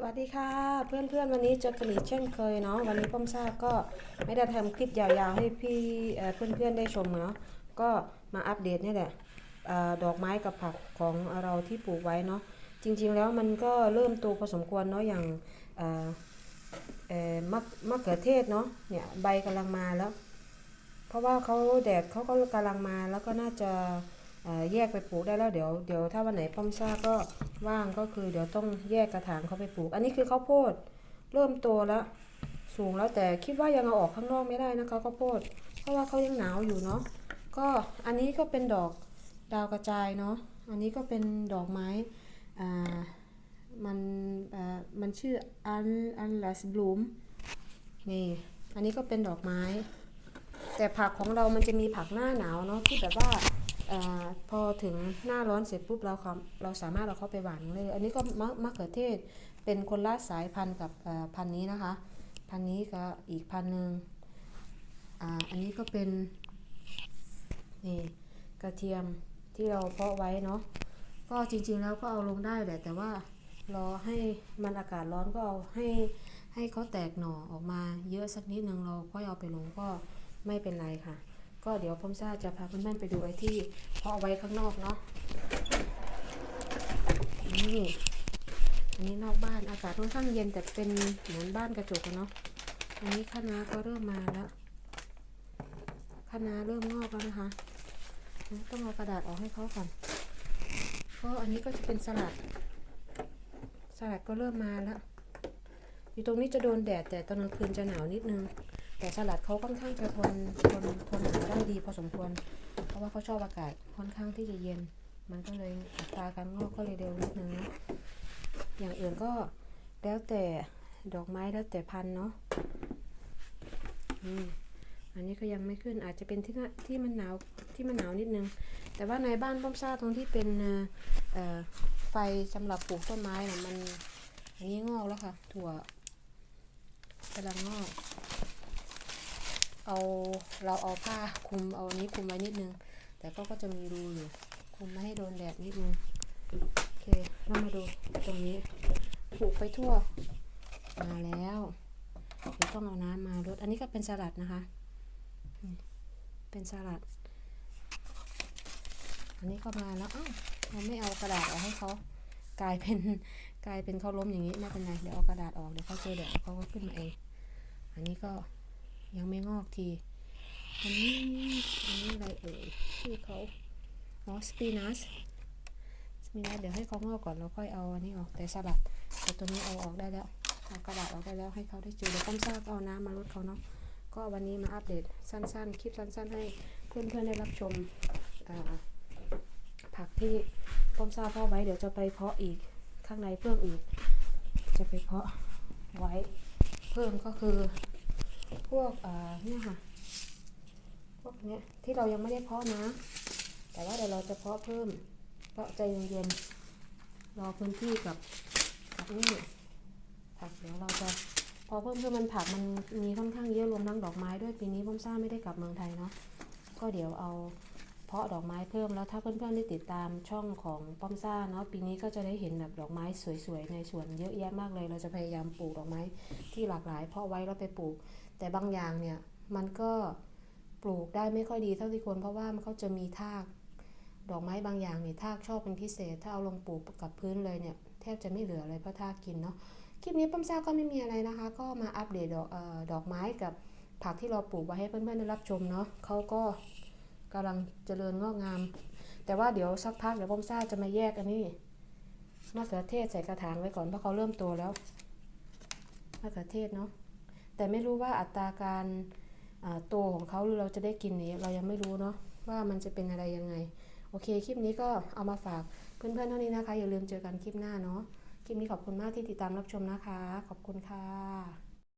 สวัสดีค่ะ เพื่อนๆวันนี้เจอกันอีกเช่นเคยเนาะวันนี้ป้อมทราก็ไม่ได้ทำคลิปยาวๆให้พี่เอ่อเพื่อนๆได้ชมเนาะก็มาอัปเดตนี่แหละดอกไม้กับผักของเราที่ปลูกไว้เนาะจริงๆแล้วมันก็เริ่มโตพอสมควรเนาะอย่างมะมะเขือเทศเนาะเนี่ยใบกำลังมาแล้ว เพราะว่าเขาแดดเขาก็กำลังมาแล้วก็น่าจะ แยกไปปลูกได้แล้วเดี๋ยวเดี๋ยวถ้าวันไหนป้อมซ่าก็ว่างก็คือ เดี๋ยวต้องแยกกระถางเขาไปปลูก อันนี้คือข้าวโพดเริ่มโตแล้ว สูงแล้วแต่คิดว่ายังเอาออกข้างนอกไม่ได้นะคะข้าวโพด เพราะว่าเขายังหนาวอยู่เนาะก็อันนี้ก็เป็นดอกดาวกระจายเนาะอันนี้ก็เป็นดอกไม้อ่ามันอ่ามันชื่ออันอันลัสบลูมนี่อันนี้ก็เป็นดอกไม้ แต่ผักของเรามันจะมีผักหน้าหนาวเนาะที่แบบว่า อพอถึงหน้าร้อนเสร็จปุ๊บเราเขาเราสามารถเราเข้าไปหว่านเลย อันนี้ก็มะมะเขือเทศเป็นคนละสายพันธุ์กับพันธุ์นี้นะคะ พันธุ์นี้ก็อีกพันธุ์หนึ่งอันนี้ก็เป็นนี่กระเทียมที่เราเพาะไว้เนาะก็จริงๆแล้วก็เอาลงได้แหละแต่ว่ารอให้มันอากาศร้อนก็เอาให้ให้เขาแตกหน่อออกมาเยอะสักนิดนึงเราค่อยเอาไปลงก็ไม่เป็นไรค่ะ ก็เดี๋ยวพ่อมซ่าจะพาเพื่อนๆไปดูไอ้ที่เพาะไว้ข้างนอกเนาะนี่อันนี้นอกบ้านอากาศค่อนข้างเย็นแต่เป็นเหมือนบ้านกระจกเนาะอันนี้คะน้าก็เริ่มมาแล้วคะน้าเริ่มงอกแล้วนะคะต้องเอากระดาษออกให้เขาก่อนก็อันนี้ก็จะเป็นสลัด สลัดก็เริ่มมาแล้วอยู่ตรงนี้จะโดนแดดแต่ตอนกลางคืนจะหนาวนิดนึง แต่สลัดเขาค่อนข้างจะทนทนทนหนาวได้ดีพอสมควร เพราะว่าเขาชอบอากาศค่อนข้างที่จะเย็น มันก็เลยอัตราการงอกก็เลยเร็วนิดนึงนะอย่างอื่นก็แล้วแต่ดอกไม้แล้วแต่พันเนาะอันนี้ก็ยังไม่ขึ้นอาจจะเป็นที่ที่มันหนาวที่มันหนาวนิดนึง แต่ว่าในบ้านป้อมซ่าตรงที่เป็นไฟสำหรับปลูกต้นไม้น่ะมันอันนี้งอกแล้วค่ะ ถั่วกำลังงอก เอาเราเอาผ้าคลุมเอาอันนี้คลุมไว้นิดนึง แต่ก็ก็จะมีรูอยู่คลุมไม่ให้โดนแดดนิดนึง โอเคเรามาดูตรงนี้ปลูกไปทั่ว มาแล้วเดี๋ยวต้องเอาน้ำมารดอันนี้ก็เป็นสลัดนะคะ เป็นสลัด อันนี้ก็มาแล้วอ้าวเราไม่เอากระดาษออกให้เขากลายเป็นกลายเป็นเขาล้มอย่างนี้ไม่เป็นไรเดี๋ยวเอากระดาษออกเดี๋ยวเขาเจอแดดเขาก็ขึ้นมาเอง อันนี้ก็ ยังไม่งอกทีอันนี้อันนี้อะไรเอ่ยชื่อเขาอ๋อสปีนัสสปีนัสเดี๋ยวให้เขางอกก่อนแล้วค่อยเอาอันนี้ออกแต่สลัดแต่ตัวนี้เอาออกได้แล้วเอากระดาษออกได้แล้วให้เขาได้เจอเดี๋ยวต้มซากเอาน้ำมาลดเขาเนาะก็วันนี้มาอัปเดตสั้นๆ คลิปสั้น ๆ ให้เพื่อนๆได้รับชมผักที่ต้มซ่าเพาะไว้เดี๋ยวจะไปเพาะอีกข้างในเพิ่มอีก จะไปเพาะไว้เพิ่มก็คือ พวกเนี่ยค่ะ พวกเนี้ยที่เรายังไม่ได้เพาะนะ แต่ว่าเดี๋ยวเราจะเพาะเพิ่มก็ใจเย็นๆรอพื้นที่กับกับนี่ผักเดี๋ยวเราจะพอเพิ่มคือมันผักมันมีค่อนข้างเยอะรวมทั้งดอกไม้ด้วยปีนี้พ่อมซ่าไม่ได้กลับเมืองไทยเนาะก็เดี๋ยวเอา เพาะดอกไม้เพิ่มแล้วถ้าเพื่อนๆได้ติดตามช่องของป้อมซ่าเนาะปีนี้ก็จะได้เห็นแบบดอกไม้สวยๆในสวนเยอะแยะมากเลย เราจะพยายามปลูกดอกไม้ที่หลากหลาย เพาะไว้แล้วไปปลูก แต่บางอย่างเนี่ยมันก็ปลูกได้ไม่ค่อยดีเท่าที่ควรเพราะว่ามันเขาจะมีทาก ดอกไม้บางอย่างเนี่ยทากชอบเป็นพิเศษ ถ้าเอาลงปลูกกับพื้นเลยเนี่ยแทบจะไม่เหลือเลยเพราะทากกินเนาะคลิปนี้ป้อมซ่าก็ไม่มีอะไรนะคะ ก็มาอัปเดตดอกดอกไม้กับผักที่เราปลูกไว้ให้เพื่อนๆได้รับชมเนาะเขาก็ กำลังเจริญงอกงาม แต่ว่าเดี๋ยวสักพักเดี๋ยวป้อมซ่าจะมาแยกอันนี้มะเขือเทศใส่กระถางไว้ก่อนเพราะเขาเริ่มโตแล้วมะเขือเทศเนาะแต่ไม่รู้ว่าอัตราการโตของเขาหรือเราจะได้กินนี้เรายังไม่รู้เนาะว่ามันจะเป็นอะไรยังไง โอเคคลิปนี้ก็เอามาฝากเพื่อนๆเท่านี้นะคะ อย่าลืมเจอกันคลิปหน้าเนาะคลิปนี้ขอบคุณมากที่ติดตามรับชมนะคะ ขอบคุณค่ะ